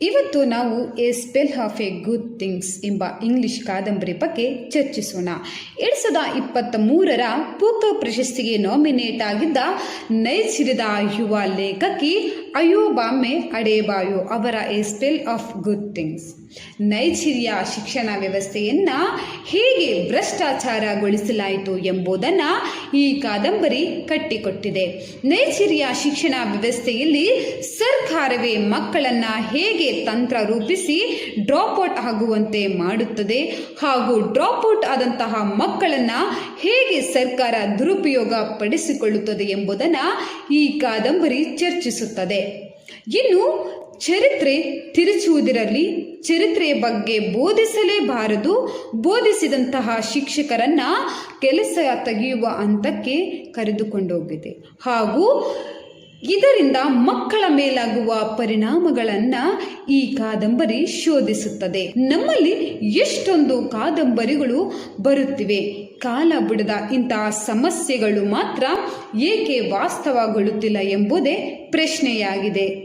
ಇವತ್ತು ನಾವು a spell of a good things ಎಂಬ ಇಂಗ್ಲಿಷ್ ಕಾದಂಬರಿ ಬಗ್ಗೆ ಚರ್ಚಿಸೋಣ. ಎರಡು ಸಾವಿರದ ಇಪ್ಪತ್ತ ಮೂರರ ಪೂಕ ಪ್ರಶಸ್ತಿಗೆ ನಾಮಿನೇಟ್ ಆಗಿದ್ದ ನೈಜಿರಿದ ಯುವ ಲೇಖಕಿ ಅಯೋಬಾಮೆ ಅಡೇಬಾಯೋ ಅವರ a spell of good things Nigeria ಶಿಕ್ಷಣ ವ್ಯವಸ್ಥೆಯನ್ನ ಹೇಗೆ ಭ್ರಷ್ಟಾಚಾರಗೊಳಿಸಲಾಯಿತು ಎಂಬುದನ್ನು ಈ ಕಾದಂಬರಿ ಕಟ್ಟಿಕೊಟ್ಟಿದೆ. ನೈಜೀರಿಯಾ ಶಿಕ್ಷಣ ವ್ಯವಸ್ಥೆಯಲ್ಲಿ ಸರ್ಕಾರವೇ ಮಕ್ಕಳನ್ನ ಹೇಗೆ ತಂತ್ರ ರೂಪಿಸಿ ಡ್ರಾಪ್ ಔಟ್ ಆಗುವಂತೆ ಮಾಡುತ್ತದೆ ಹಾಗೂ ಡ್ರಾಪ್ಔಟ್ ಆದಂತಹ ಮಕ್ಕಳನ್ನ ಹೇಗೆ ಸರ್ಕಾರ ದುರುಪಯೋಗ ಪಡಿಸಿಕೊಳ್ಳುತ್ತದೆ ಎಂಬುದನ್ನು ಈ ಕಾದಂಬರಿ ಚರ್ಚಿಸುತ್ತದೆ. ಇನ್ನು ಚರಿತ್ರೆ ತಿರುಚುವುದರಲ್ಲಿ ಚರಿತ್ರೆಯ ಬಗ್ಗೆ ಬೋಧಿಸಲೇಬಾರದು. ಬೋಧಿಸಿದಂತಹ ಶಿಕ್ಷಕರನ್ನ ಕೆಲಸ ತೆಗೆಯುವ ಹಂತಕ್ಕೆ ಕರೆದುಕೊಂಡೋಗಿದೆ. ಹಾಗೂ ಇದರಿಂದ ಮಕ್ಕಳ ಮೇಲಾಗುವ ಪರಿಣಾಮಗಳನ್ನು ಈ ಕಾದಂಬರಿ ಶೋಧಿಸುತ್ತದೆ. ನಮ್ಮಲ್ಲಿ ಎಷ್ಟೊಂದು ಕಾದಂಬರಿಗಳು ಬರುತ್ತಿವೆ. ಕಾಲ ಬಿಡದ ಇಂತಹ ಸಮಸ್ಯೆಗಳು ಮಾತ್ರ ಏಕೆ ವಾಸ್ತವಗೊಳ್ಳುತ್ತಿಲ್ಲ ಎಂಬುದೇ ಪ್ರಶ್ನೆಯಾಗಿದೆ.